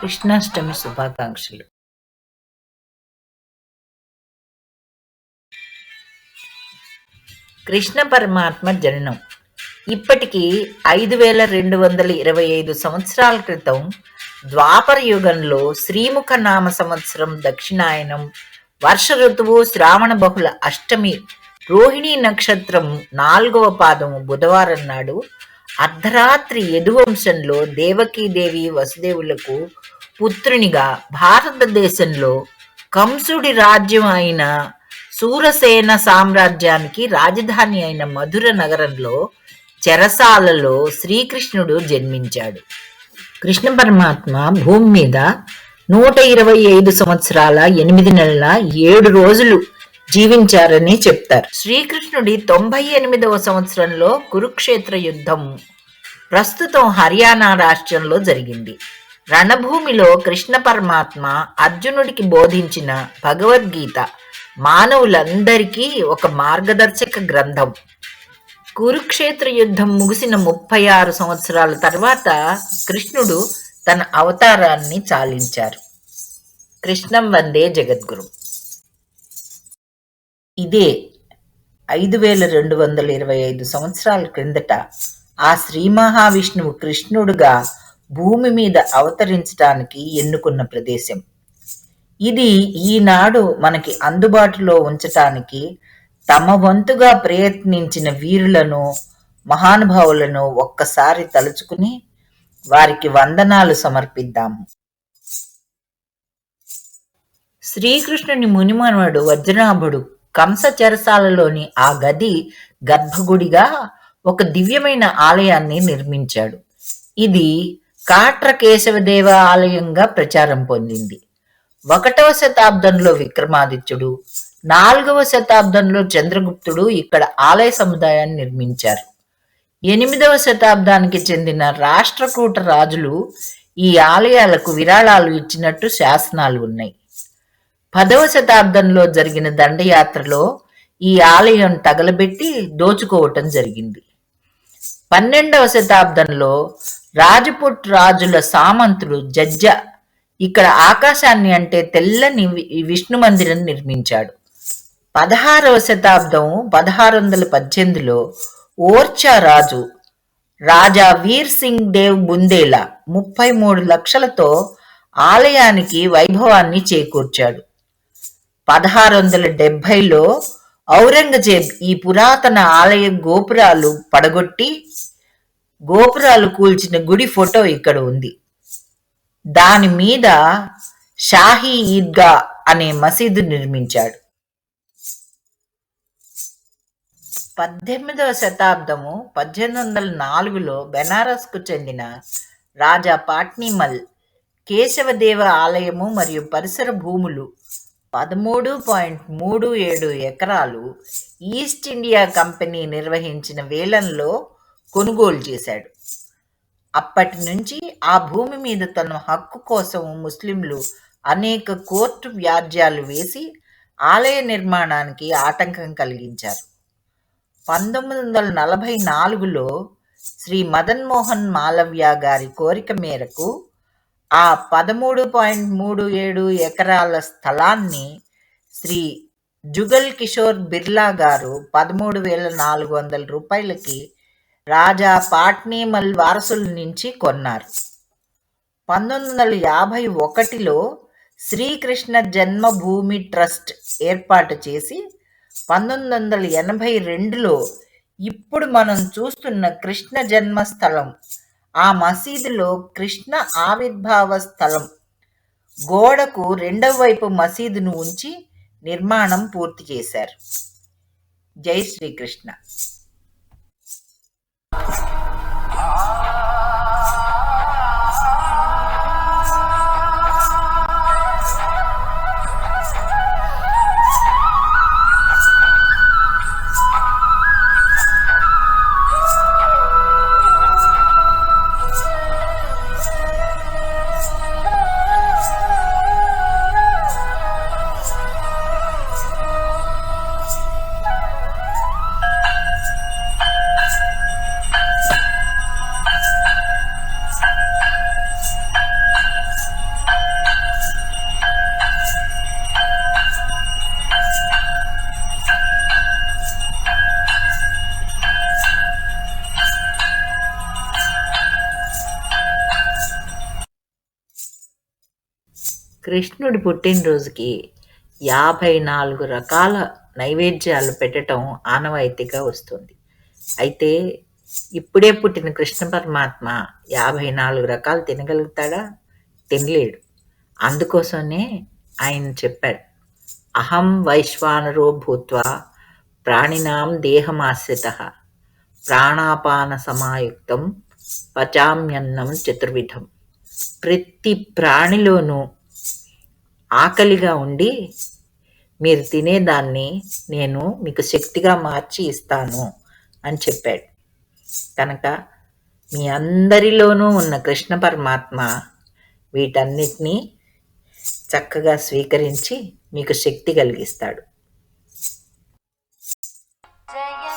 కృష్ణాష్టమి శుభాకాంక్షలు. కృష్ణ పరమాత్మ జననం. ఇప్పటికి ఐదు వేల రెండు వందల ఇరవై ఐదు సంవత్సరాల క్రితం ద్వాపర యుగంలో శ్రీముఖ నామ సంవత్సరం దక్షిణాయనం వర్ష ఋతువు శ్రావణ బహుళ అష్టమి రోహిణీ నక్షత్రం నాలుగవ పాదము బుధవారం నాడు అర్ధరాత్రి యదువంశంలో దేవకీదేవి వసుదేవులకు పుత్రునిగా భారతదేశంలో కంసుడి రాజ్యం అయిన సూరసేన సామ్రాజ్యానికి రాజధాని అయిన మధుర నగరంలో చెరసాలలో శ్రీకృష్ణుడు జన్మించాడు. కృష్ణ పరమాత్మ భూమి మీద నూట ఇరవై ఐదు సంవత్సరాల ఎనిమిది నెలల ఏడు రోజులు జీవించారని చెప్తారు. శ్రీకృష్ణుడి తొంభై ఎనిమిదవ సంవత్సరంలో కురుక్షేత్ర యుద్ధం ప్రస్తుతం హర్యానా రాష్ట్రంలో జరిగింది. రణభూమిలో కృష్ణ పరమాత్మ అర్జునుడికి బోధించిన భగవద్గీత మానవులందరికీ ఒక మార్గదర్శక గ్రంథం. కురుక్షేత్ర యుద్ధం ముగిసిన ముప్పై ఆరు సంవత్సరాల తర్వాత కృష్ణుడు తన అవతారాన్ని చాలించారు. కృష్ణం వందే జగద్గురు. ఇదే ఐదు వేల రెండు వందల ఇరవై ఐదు సంవత్సరాల క్రిందట ఆ శ్రీ మహావిష్ణువు కృష్ణుడుగా భూమి మీద అవతరించడానికి ఎన్నుకున్న ప్రదేశం. ఇది ఈనాడు మనకి అందుబాటులో ఉంచటానికి తమ వంతుగా ప్రయత్నించిన వీరులను మహానుభావులను ఒక్కసారి తలుచుకుని వారికి వందనాలు సమర్పిద్దాము శ్రీకృష్ణుని మునిమనుడు వజ్రనాభుడు కంసచరసాలలోని ఆ గది గర్భగుడిగా ఒక దివ్యమైన ఆలయాన్ని నిర్మించాడు. ఇది కాట్ర కేశవదేవ ఆలయంగా ప్రచారం పొందింది. ఒకటవ శతాబ్దంలో విక్రమాదిత్యుడు నాలుగవ శతాబ్దంలో చంద్రగుప్తుడు ఇక్కడ ఆలయ సముదాయాన్ని నిర్మించారు. ఎనిమిదవ శతాబ్దానికి చెందిన రాష్ట్రకూట రాజులు ఈ ఆలయాలకు విరాళాలు ఇచ్చినట్టు శాసనాలు ఉన్నాయి. పదవ శతాబ్దంలో జరిగిన దండయాత్రలో ఈ ఆలయం తగలబెట్టి దోచుకోవటం జరిగింది. పన్నెండవ శతాబ్దంలో రాజపుట్ రాజుల సామంతుడు జజ్జ ఇక్కడ ఆకాశాన్ని అంటే తెల్లని విష్ణు మందిరం నిర్మించాడు. పదహారవ శతాబ్దం పదహారు వందల పద్దెనిమిదిలో ఓర్చా రాజు రాజా వీర్ సింగ్ దేవ్ బుందేలా ముప్పై మూడు లక్షలతో ఆలయానికి వైభవాన్ని చేకూర్చాడు. పదహారు వందల డెబ్బైలో ఔరంగజేబ్ ఈ పురాతన ఆలయ గోపురాలు పడగొట్టి గోపురాలు కూల్చిన గుడి ఫోటో ఇక్కడ ఉంది. దాని మీద షాహీ ఈద్గా అనే మసీదు నిర్మించాడు. పద్దెనిమిదవ శతాబ్దము పద్దెనిమిది వందల నాలుగులో బెనారస్కు చెందిన రాజా పాట్నీమల్ కేశవదేవ ఆలయము మరియు పరిసర భూములు పదమూడు పాయింట్ మూడు ఏడు ఎకరాలు ఈస్ట్ ఇండియా కంపెనీ నిర్వహించిన వేలంలో కొనుగోలు చేశాడు. అప్పటి నుంచి ఆ భూమి మీద తన హక్కు కోసం ముస్లింలు అనేక కోర్టు వ్యాజ్యాలు వేసి ఆలయ నిర్మాణానికి ఆటంకం కలిగించారు. పంతొమ్మిది వందల నలభై నాలుగులో శ్రీ మదన్ మోహన్ మాలవ్య గారి కోరిక మేరకు ఆ పదమూడు పాయింట్ మూడు ఏడు ఎకరాల స్థలాన్ని శ్రీ జుగల్ కిషోర్ బిర్లా గారు పదమూడు వేల నాలుగు వందల రూపాయలకి రాజా పాట్నీమల్ వారసుల నుంచి కొన్నారు. పంతొమ్మిది వందల యాభై ఒకటిలో శ్రీకృష్ణ జన్మభూమి ట్రస్ట్ ఏర్పాటు చేసి పంతొమ్మిది వందల ఎనభై రెండులో ఇప్పుడు మనం చూస్తున్న కృష్ణ జన్మస్థలం ఆ మసీదులో కృష్ణ ఆవిర్భావ స్థలం. గోడకు రెండవ వైపు మసీదును ఉంచి నిర్మాణం పూర్తి చేశారు. జై శ్రీకృష్ణ. కృష్ణుడి పుట్టినరోజుకి యాభై నాలుగు రకాల నైవేద్యాలు పెట్టడం ఆనవాయితీగా వస్తుంది. అయితే ఇప్పుడే పుట్టిన కృష్ణ పరమాత్మ యాభై నాలుగు రకాలు తినగలుగుతాడా? తినలేడు. అందుకోసమే ఆయన చెప్పాడు. అహం వైశ్వానరో భూత్వ ప్రాణినాం దేహమాశ్రిత ప్రాణాపాన సమాయుక్తం పచామ్యన్నం చతుర్విధం. ప్రతి ప్రాణిలోనూ ఆకలిగా ఉండి మీరు తినేదాన్ని నేను మీకు శక్తిగా మార్చి ఇస్తాను అని చెప్పాడు. కనుక మీ అందరిలోనూ ఉన్న కృష్ణ పరమాత్మ వీటన్నిటినీ చక్కగా స్వీకరించి మీకు శక్తి కలిగిస్తాడు. జయ